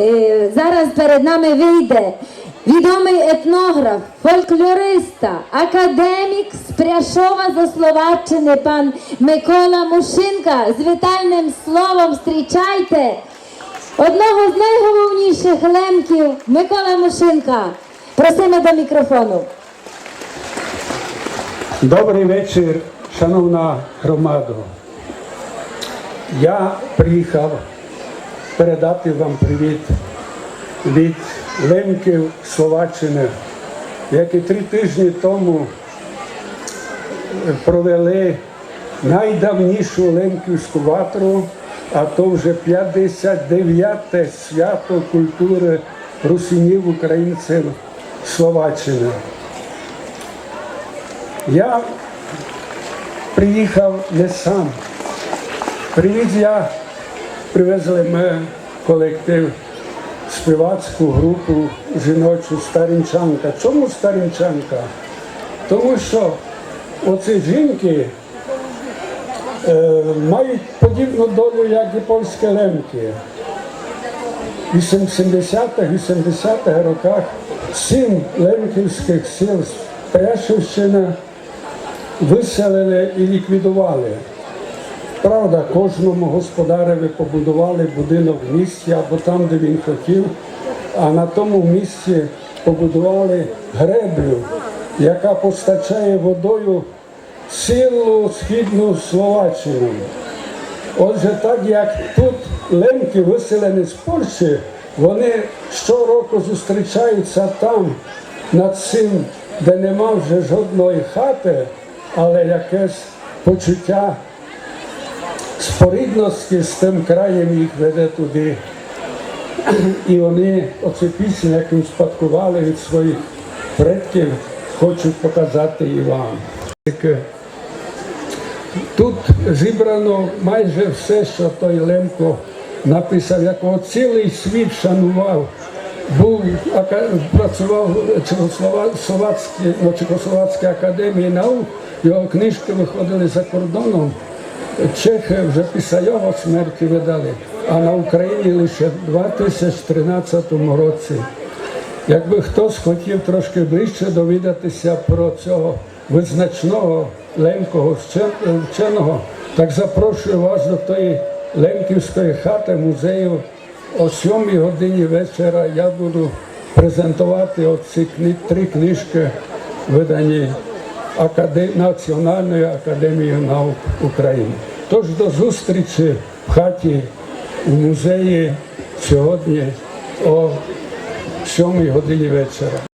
Е, Зараз перед нами вийде відомий етнограф, фольклориста, академік з Пряшова за Словаччини, пан Микола Мушинка. З вітальним словом зустрічайте одного з найголовніших лемків Микола Мушинка. Просимо до мікрофону. Добрий вечір, шановна громадо. Я приїхав передати вам привіт від Лемків Словаччини, які три тижні тому провели найдавнішу Лемківську ватру, а то вже 59-те свято культури русинів українців Словаччини. Я приїхав не сам. Привіз я, привезли ми колектив, співацьку групу жіночу Старінчанка. Чому Старінчанка? Тому що оці жінки е, мають подібну долю, як і польські лемки. В 80-х, 80-х роках сім лемківських сіл з виселили і ліквідували. Правда, кожному господареві побудували будинок в місті або там, де він хотів, а на тому місці побудували греблю, яка постачає водою цілу східну Словаччину. Отже, так як тут лемки виселені з Польщі, вони щороку зустрічаються там, над цим, де нема вже жодної хати, але якесь почуття спорідності з тим краєм їх веде туди. І вони оцю пісню, яку спадкували від своїх предків, хочуть показати і вам. Тут зібрано майже все, що той Лемко написав, якого цілий світ шанував. Був працював на Чехословацькій академії наук, його книжки виходили за кордоном. Чехи вже після його смерті видали, а на Україні лише в 2013 році. Якби хтось хотів трошки ближче довідатися про цього визначного лемкого вченого, так запрошую вас до тої лемківської хати музею о 7 годині вечора. Я буду презентувати оці три книжки, видані Національною академією наук України. Тож до зустрічі в хаті у музеї сьогодні о 7 годині вечора.